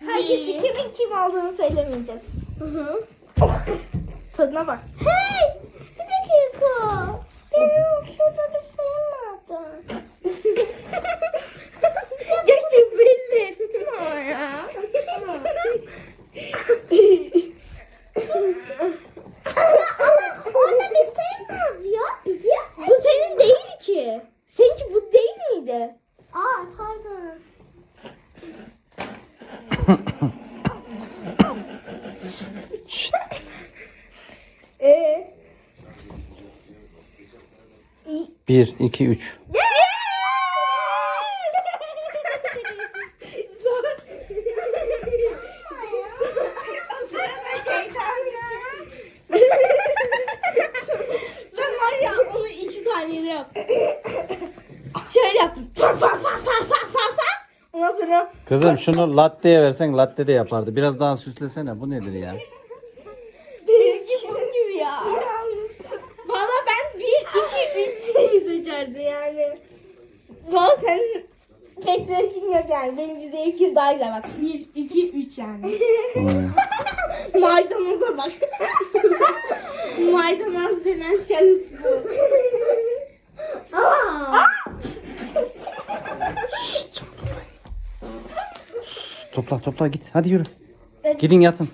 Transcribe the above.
Herkesi kimin kim aldığını söylemeyeceğiz. Tadına bak. Hey! Ee. 1, 2, 3. Zor. ben var ya onu iki saniyede yaptım. Şöyle yaptım. Fa fa fa fa fa sonra Kızım şunu latte'ye versen latte de yapardı. Biraz daha süslesene. Bu nedir ya? benimki bunun gibi ya. Valla ben bir, iki, üç diye seçerdim yani. Valla senin pek zevkin yok yani. Benim bir zevkim daha güzel bak. Bir, iki, üç yani. Hmm. Maydanoza bak. Maydanoz denen şahıs bu. Topla topla git. Hadi yürü. Gidin yatın.